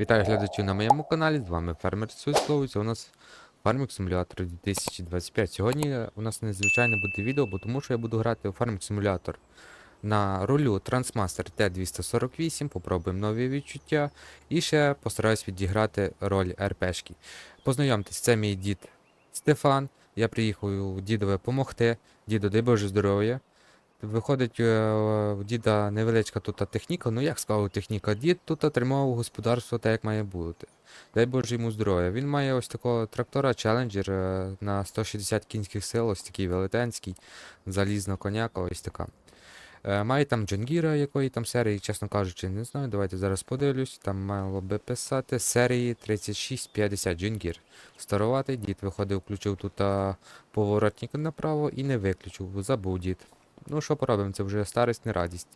Вітаю глядачів на моєму каналі, з вами фермер Суслов, це у нас Farming Simulator 2025. Сьогодні у нас незвичайне буде відео, бо тому що я буду грати у Farming Simulator на рулю Transmaster T248, попробуємо нові відчуття і ще постараюсь відіграти роль РПшки. Познайомтесь, це мій дід Стефан. Я приїхав у дідове помогти. Діду, дай Боже здоров'я. Виходить, е, у діда невеличка тут техніка, ну як сказав техніка, дід тут отримав господарство так, як має бути. Дай Боже йому здоров'я. Він має ось такого трактора Challenger е, на 160 кінських сил, ось такий велетенський, залізна коняка, ось така. Е, Має там Джонгіра, якої там серії, чесно кажучи, не знаю. Давайте зараз подивлюсь. Там мало би писати серії 3650 Джонгір. Старуватий дід виходив, включив тут поворотник направо і не виключив, забув дід. Ну, що поробимо, це вже старість, не радість.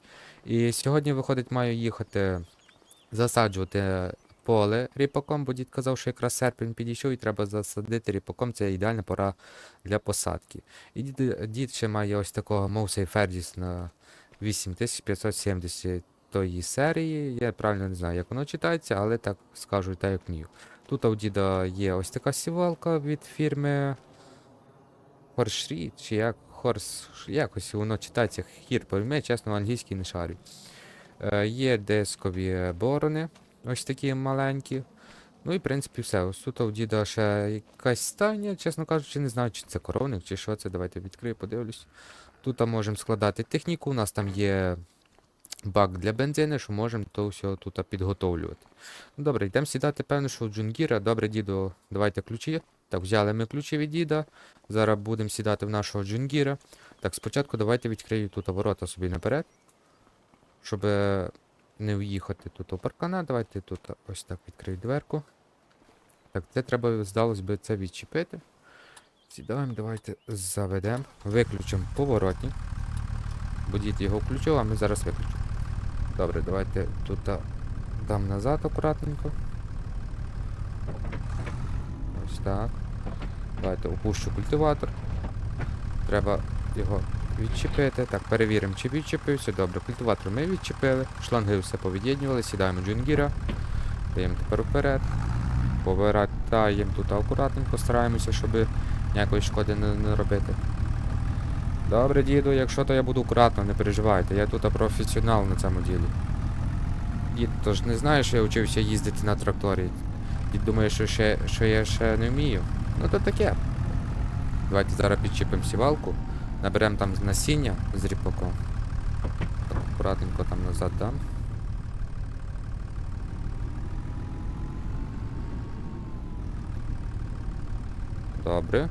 І сьогодні, виходить, маю їхати засаджувати поле ріпаком, бо дід казав, що якраз серпень підійшов і треба засадити ріпаком, це ідеальна пора для посадки. І дід, дід ще має ось такого Моусей Фердіс на 8570 тої серії. Я правильно не знаю, як воно читається, але так скажу, так як вмію. Тут у діда є ось така сівалка від фірми Хоршрі, чи як Хорс, якось воно читається хір пойме, чесно, англійський не шарю. Е, є дискові борони, ось такі маленькі. Ну і в принципі все. Ось тут у діда ще якась стайня, чесно кажучи, не знаю, чи це коровник, чи що це. Давайте відкрию, подивлюсь. Тут можемо складати техніку, у нас там є бак для бензину, що можемо то все тут підготовлювати. Ну, добре, йдемо сідати, певно, що у Джунгіра. Добре, діду, давайте ключі. Так, взяли ми ключі від діда. Зараз будемо сідати в нашого Джунгіра. Так, спочатку давайте відкрию тут ворота собі наперед. Щоб е, не в'їхати тут у паркана. Давайте тут ось так відкрию дверку. Так, це треба, здалось би, це відчепити. Сідаємо, давайте заведемо. Виключимо поворотник. Бо дід його включив, а ми зараз виключимо. Добре, давайте тут дам назад акуратненько. Ось так. Давайте опущу культиватор. Треба його відчепити. Так, перевіримо, чи відчепився. Добре, культиватор ми відчепили. Шланги все повід'єднювали, сідаємо джунгіра. Даємо тепер вперед. Повертаємо тут акуратненько, стараємося, щоб ніякої шкоди не, не робити. Добре, діду, якщо то я буду акуратно, не переживайте. Я тут професіонал на цьому ділі. Дід, то ж не знає, що я вчився їздити на тракторі. Дід думає, що, ще, що я ще не вмію. Ну то таке. Давайте зараз підчепимо сівалку. Наберемо там насіння з ріпаком. Так, акуратненько там назад дам. Добре.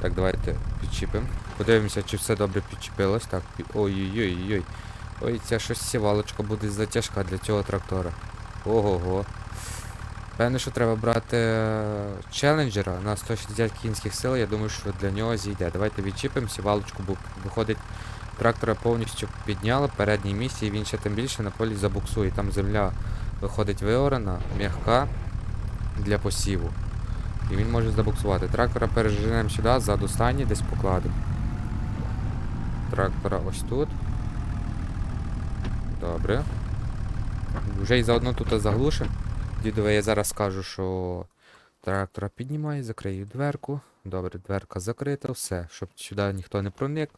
Так, давайте підчіпимо. Подивимося, чи все добре підчепилось. Так, ой-ой-ой-ой. Ой, ця щось сівалочка буде затяжка для цього трактора. Ого-го. Певне, що треба брати е, челенджера на 160 кінських сил, я думаю, що для нього зійде. Давайте відчіпимо сівалочку, бо виходить, трактора повністю підняло передній місці, і він ще тим більше на полі забуксує. Там земля виходить виорана, м'яка для посіву. І він може забуксувати. Трактора переженемо сюди, ззаду стані, десь покладемо. Трактора ось тут. Добре. Вже і заодно тут заглушимо. Дідове я зараз скажу, що трактора піднімає, закрию дверку. Добре, дверка закрита, все, щоб сюди ніхто не проник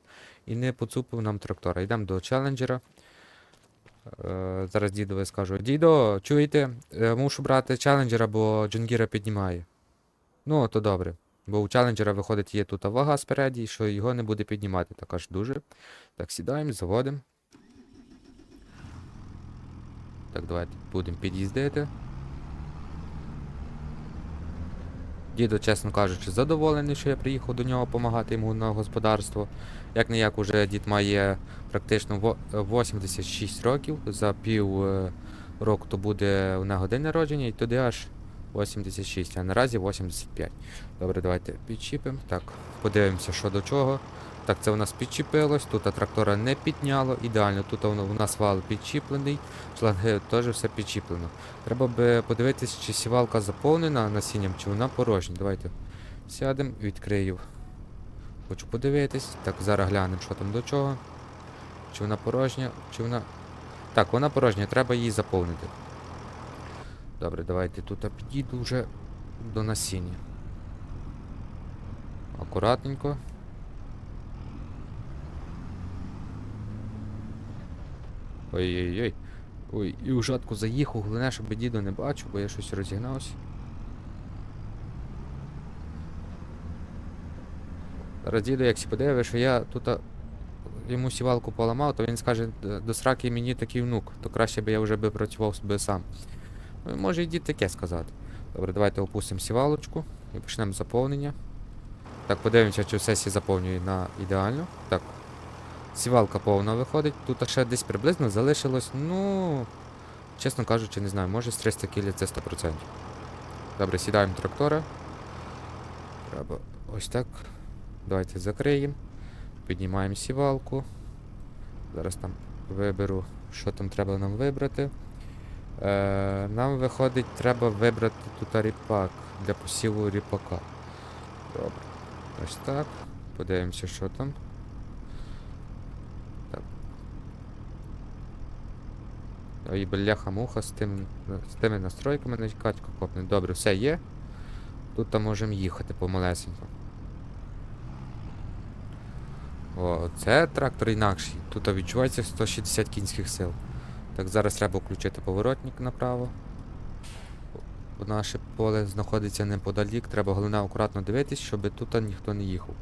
і не поцупив нам трактора. Йдемо до челенджера. Е, зараз дідове скажу. Дідо, чуєте? Е, мушу брати челенджера, бо Джунгіра піднімає. Ну, то добре. Бо у челенджера виходить є тут вага спереді, що його не буде піднімати. Так аж дуже. Так, сідаємо, заводимо. Так, давайте будемо під'їздити. Дідо, чесно кажучи, задоволений, що я приїхав до нього допомагати йому на господарство. Як не як уже дід має практично 86 років. За пів е, року то буде нього день народження, і туди аж 86, а наразі 85. Добре, давайте підчіпимо. Так, подивимося, що до чого. Так, це у нас підчіпилось, тут трактора не підняло, ідеально, тут воно у нас вал підчіплений, шланги теж все підчіплено. Треба би подивитись, чи сівалка заповнена насінням, чи вона порожня. Давайте сядемо, відкрию. Хочу подивитись. Так, зараз глянемо, що там до чого. Чи вона порожня, чи вона. Так, вона порожня, треба її заповнити. Добре, давайте тут підійду вже до насіння. Акуратненько. Ой-ой-ой. Ой, і у жатку заїхав, головне, щоб діду не бачив, бо я щось розігнався. Зараз діду, як сі подивиш, що я тут йому сівалку поламав, то він скаже, «Д- до сраки мені такий внук, то краще би я вже би працював собі сам. Ну, може і дід таке сказати. Добре, давайте опустимо сівалочку і почнемо заповнення. Так, подивимося, чи все сі заповнює на ідеально. Так. Сівалка повна виходить. Тут ще десь приблизно залишилось, ну. Чесно кажучи, не знаю, може з 300 кілі це 100%. Добре, сідаємо трактора. Треба ось так. Давайте закриємо. Піднімаємо сівалку. Зараз там виберу, що там треба нам вибрати. Е, нам виходить, треба вибрати тут ріпак для посіву ріпака. Добре. Ось так. Подивимося, що там. Ой, бляха-муха з, тим, з тими настройками на катьку копне. Добре, все є. Тут там можемо їхати помалесенько. О, це трактор інакший. Тут відчувається 160 кінських сил. Так, зараз треба включити поворотник направо. Наше поле знаходиться неподалік, треба головне акуратно дивитись, щоб тут ніхто не їхав.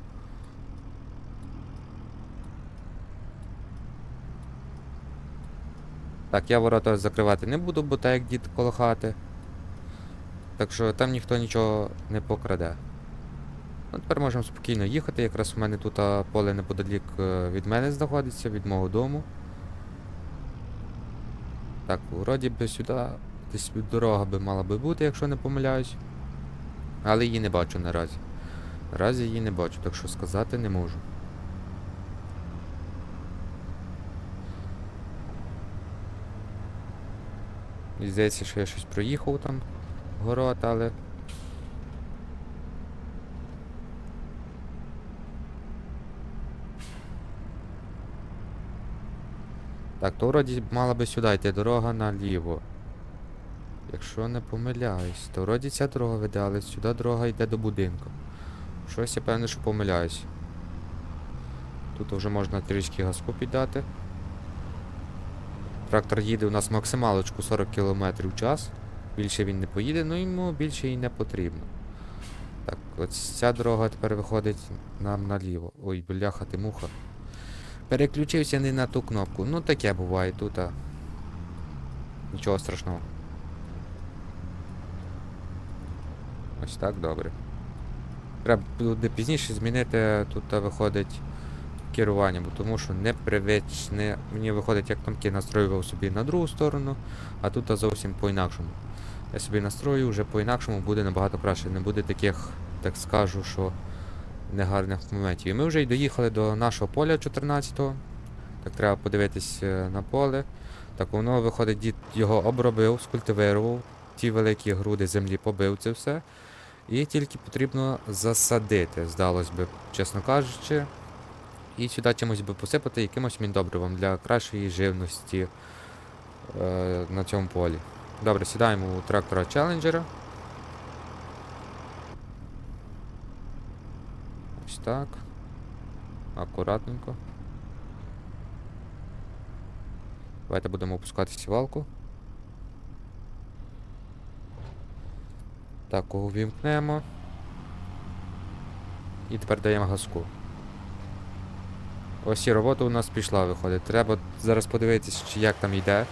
Так, я ворота закривати не буду, бо так як дід коло хати. Так що там ніхто нічого не покраде. Ну, тепер можемо спокійно їхати. Якраз у мене тут поле неподалік е, від мене знаходиться, від мого дому. Так, вроді би сюди десь дорога би мала би бути, якщо не помиляюсь. Але її не бачу наразі. Наразі її не бачу, так що сказати не можу. І здається, що я щось проїхав там город, але. Так, то вроді мала би сюди йти дорога наліво. Якщо не помиляюсь, то вроді ця дорога веде, але сюди дорога йде до будинку. Щось я певне, що помиляюсь. Тут вже можна трішки газку піддати. Трактор їде у нас максималочку 40 км в час. Більше він не поїде, ну йому більше і не потрібно. Так, ось ця дорога тепер виходить нам наліво. Ой, бляха ти муха. Переключився не на ту кнопку. Ну таке буває тут. А... Нічого страшного. Ось так добре. Треба буде пізніше змінити тут виходить керування, бо тому що непривичне. Мені виходить, як тамки настроював собі на другу сторону, а тут зовсім по-інакшому. Я собі настрою, вже по-інакшому буде набагато краще. Не буде таких, так скажу, що негарних моментів. І ми вже й доїхали до нашого поля 14-го. Так треба подивитись е, на поле. Так воно виходить, дід його обробив, скультивував, ті великі груди землі побив це все. І тільки потрібно засадити, здалось би, чесно кажучи. І сюди чимось би посипати якимось міндобривом для кращої живності е, на цьому полі. Добре, сідаємо у трактора Challenger. Ось так. Акуратненько. Давайте будемо опускати сівалку. Так, увімкнемо. І тепер даємо газку. Ось і робота у нас пішла, виходить. Треба зараз подивитись, чи як там йде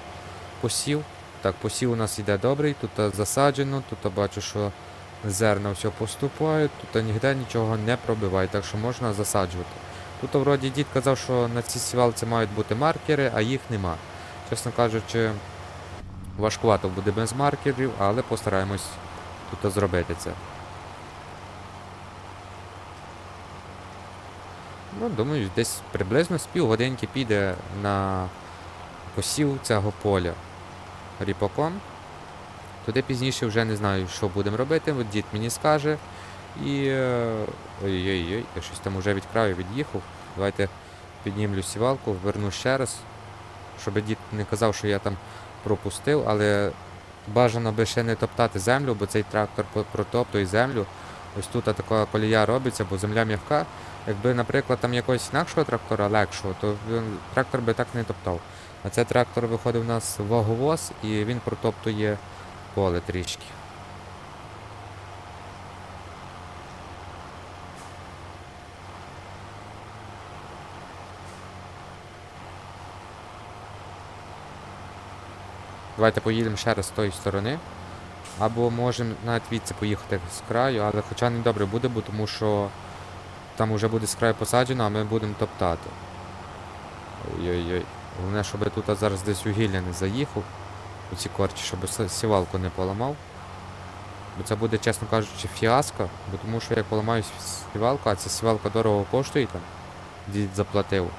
посів. Так, посів у нас йде добрий, тут засаджено, тут бачу, що зерна все поступають, тут ніде нічого не пробиває, так що можна засаджувати. Тут вроді дід казав, що на цій сівалці мають бути маркери, а їх нема. Чесно кажучи, важкувато буде без маркерів, але постараємось тут зробити це. Ну, думаю, десь приблизно з півгодинки піде на посів цього поля ріпаком. Туди пізніше вже не знаю, що будемо робити, от дід мені скаже. І. е, Ой-ой-ой, я щось там уже від краю від'їхав. Давайте піднімлю сівалку, верну ще раз. Щоб дід не казав, що я там пропустив, але бажано би ще не топтати землю, бо цей трактор протоптує землю. Ось тут така колія робиться, бо земля м'яка. Якби, наприклад, там якогось інакшого трактора легшого, то трактор би так не топтав. А цей трактор виходить у нас ваговоз і він протоптує поле трішки. Давайте поїдемо ще раз з тої сторони. Або можемо навіть відси поїхати з краю, але хоча не добре буде, бо тому що там вже буде з краю посаджено, а ми будемо топтати. Ой-ой-ой. Головне, щоб я тут зараз десь вугілля не заїхав у ці корчі, щоб сівалку не поламав. Бо це буде, чесно кажучи, фіаско, бо тому що як поламаю сівалку, а ця сівалка дорого коштує там, дід заплатив,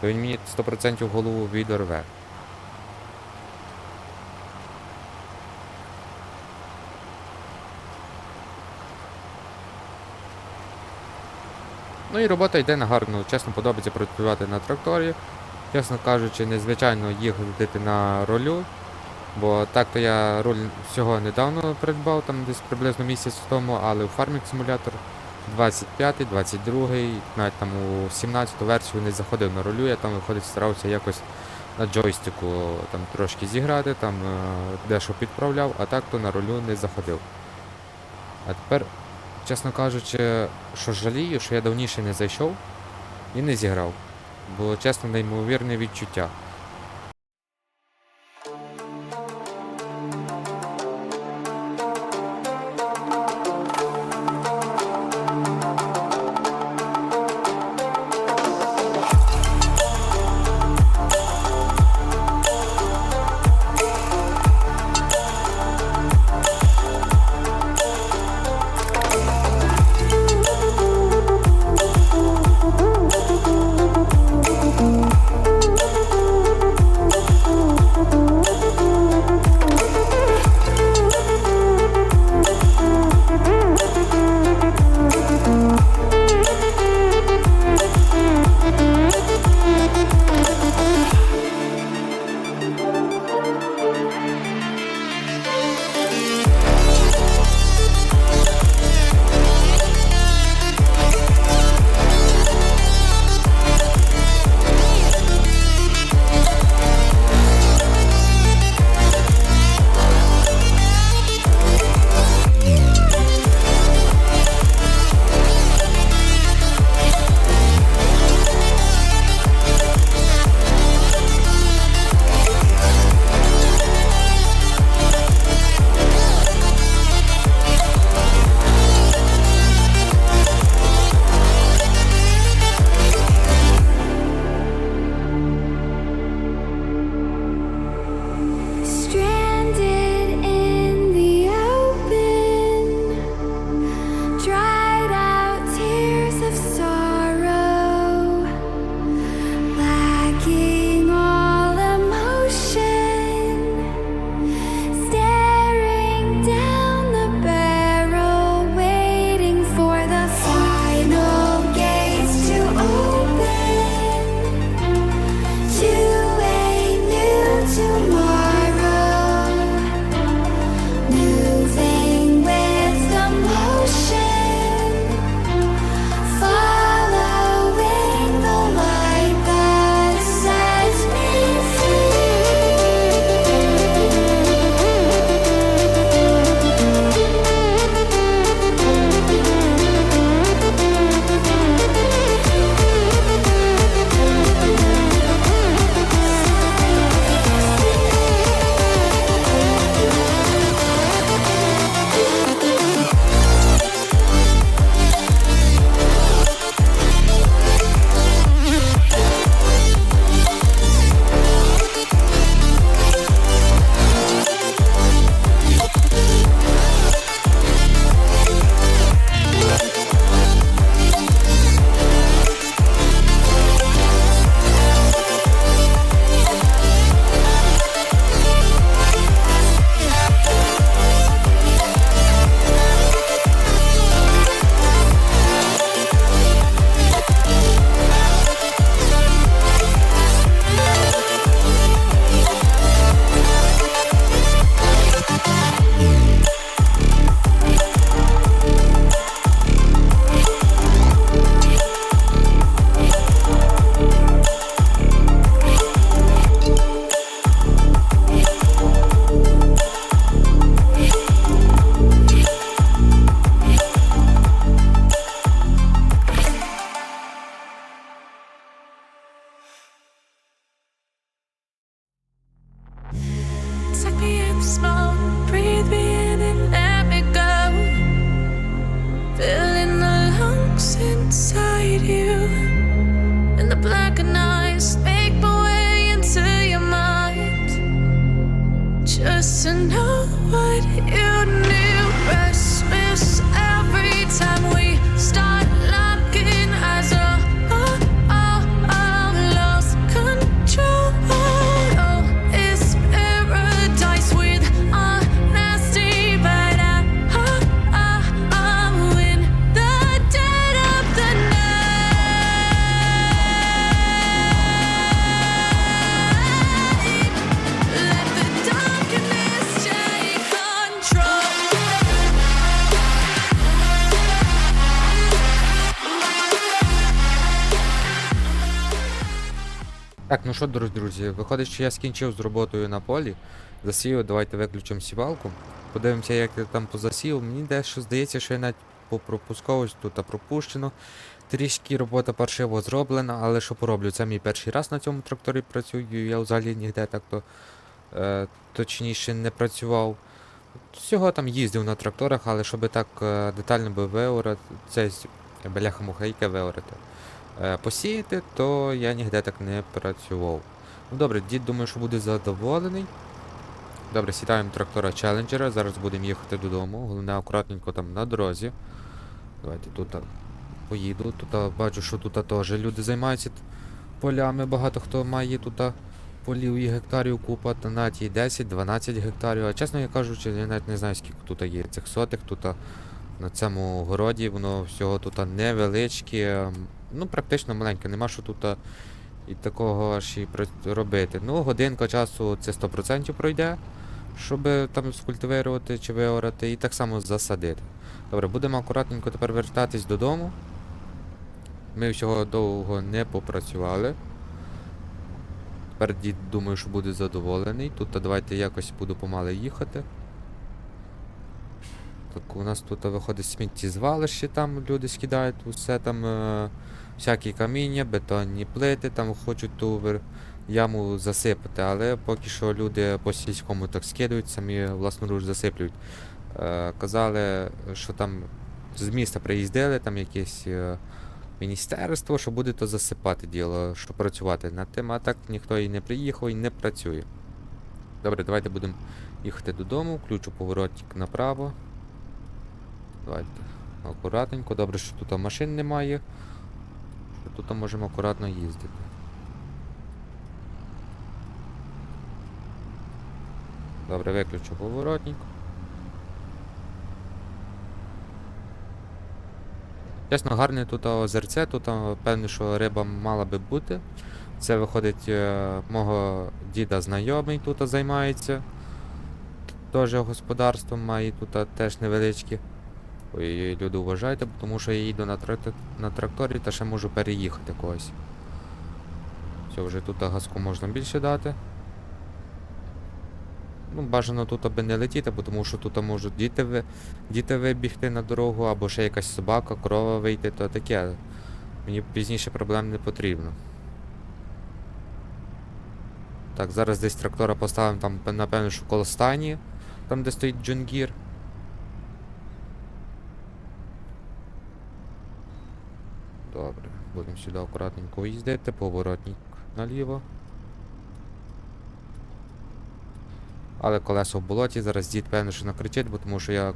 то він мені 100% голову відорве. Ну і робота йде на гарну. Чесно подобається працювати на тракторі. Чесно кажучи, незвичайно їздити на ролю. Бо так-то я руль всього недавно придбав, там десь приблизно місяць тому, але у Farming Simulator 25, 22, навіть там у 17 версію не заходив на ролю, я там виходить старався якось на джойстику там трошки зіграти, там е, дещо підправляв, а так то на ролю не заходив. А тепер, чесно кажучи, що жалію, що я давніше не зайшов і не зіграв. Було чесно неймовірне відчуття. to know what you need. Так, ну що, дорогі друзі, виходить, що я скінчив з роботою на полі. Засію, давайте виключимо сівалку. Подивимося, як я там позасів. Мені дещо здається, що я навіть попропускав ось тут пропущено. Трішки робота паршиво зроблена, але що пороблю? Це мій перший раз на цьому тракторі працюю. Я взагалі ніде так то е, точніше не працював. Всього там їздив на тракторах, але щоб так е, детально би виорати, це бляха муха виорати е, посіяти, то я ніде так не працював. Ну добре, дід думаю, що буде задоволений. Добре, сідаємо трактора Челенджера, зараз будемо їхати додому. Головне акуратненько там на дорозі. Давайте тут поїду. Тут бачу, що тут теж люди займаються полями. Багато хто має тут полів і гектарів купа, та навіть і 10-12 гектарів. А чесно я кажучи, я навіть не знаю, скільки тут є цих сотих. Тут на цьому городі воно всього тут невеличке. Ну, практично маленьке, нема що тут і такого аж і робити. Ну, годинка часу це 100% пройде, щоб там скультивувати чи виорати, і так само засадити. Добре, будемо акуратненько тепер вертатись додому. Ми всього довго не попрацювали. Тепер дід думаю, що буде задоволений. Тут давайте якось буду помале їхати. Так, у нас тут виходить сміттєзвалище, там люди скидають усе там. Е всякі каміння, бетонні плити, там хочуть ту яму засипати, але поки що люди по сільському так скидують, самі власноруч засиплюють. Е, казали, що там з міста приїздили, там якесь е, міністерство, що буде то засипати діло, що працювати над тим, а так ніхто і не приїхав і не працює. Добре, давайте будемо їхати додому, включу поворотник направо. Давайте акуратненько, добре, що тут машин немає. що Тут можемо акуратно їздити. Добре, виключу поворотник. Чесно, гарне тут озерце, тут а, певно, що риба мала би бути. Це виходить е, мого діда знайомий тут займається. Теж господарством має тут теж невеличкі. Ой, люди вважайте, тому що я їду на, трак- на тракторі та ще можу переїхати когось. Все, вже тут газку можна більше дати. Ну, бажано тут аби не летіти, бо тому що тут можуть діти, ви, діти вибігти на дорогу, або ще якась собака, корова вийти, то таке. Мені пізніше проблем не потрібно. Так, зараз десь трактора поставимо там, напевно, що коло стані, там де стоїть Джунгір. Добре, будемо сюди акуратненько їздити, поворотник наліво. Але колесо в болоті, зараз дід певно, що накричить, бо тому що я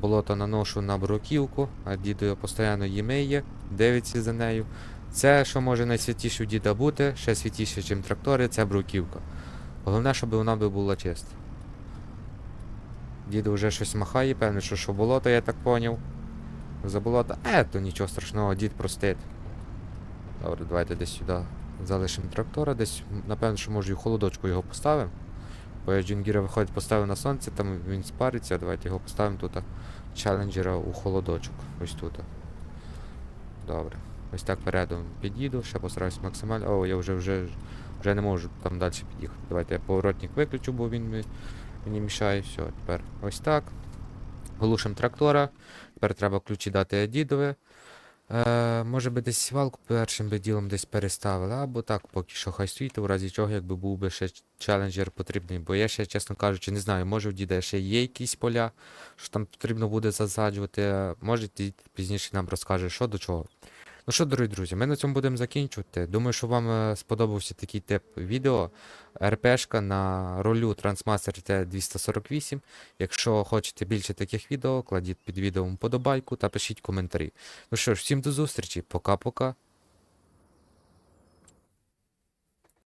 болото наношу на бруківку, а дід його постійно її миє, дивиться за нею. Це, що може найсвятіше у діда бути, ще святіше, ніж трактори, це бруківка. Головне, щоб вона була чиста. Дід вже щось махає, певно, що, що болото, я так поняв. За болото. Е, то нічого страшного, дід простить. Добре, давайте десь сюди залишимо трактора, десь, напевно, що може і в холодочку його поставимо. Бо я Джунгіра виходить, поставив на сонце, там він спариться, давайте його поставимо тут челенджера у холодочок. Ось тут. Добре. Ось так передом під'їду, ще постараюсь максимально. О, я вже вже, вже не можу там далі під'їхати. Давайте я поворотник виключу, бо він мені мішає. Все, тепер ось так. Глушимо трактора. Тепер треба ключі дати дідові. Е, може би десь свалку першим би ділом десь переставили, або так, поки що хай стоїть, у разі чого, якби був би ще челенджер потрібний. Бо я ще, чесно кажучи, не знаю, може в діда ще є якісь поля, що там потрібно буде засаджувати. Може ти пізніше нам розкаже, що до чого. Ну що, дорогі друзі, ми на цьому будемо закінчувати. Думаю, що вам е, сподобався такий тип відео. РПшка на ролю Transmaster T248. Якщо хочете більше таких відео, кладіть під відео вподобайку та пишіть коментарі. Ну що ж, всім до зустрічі, пока-пока.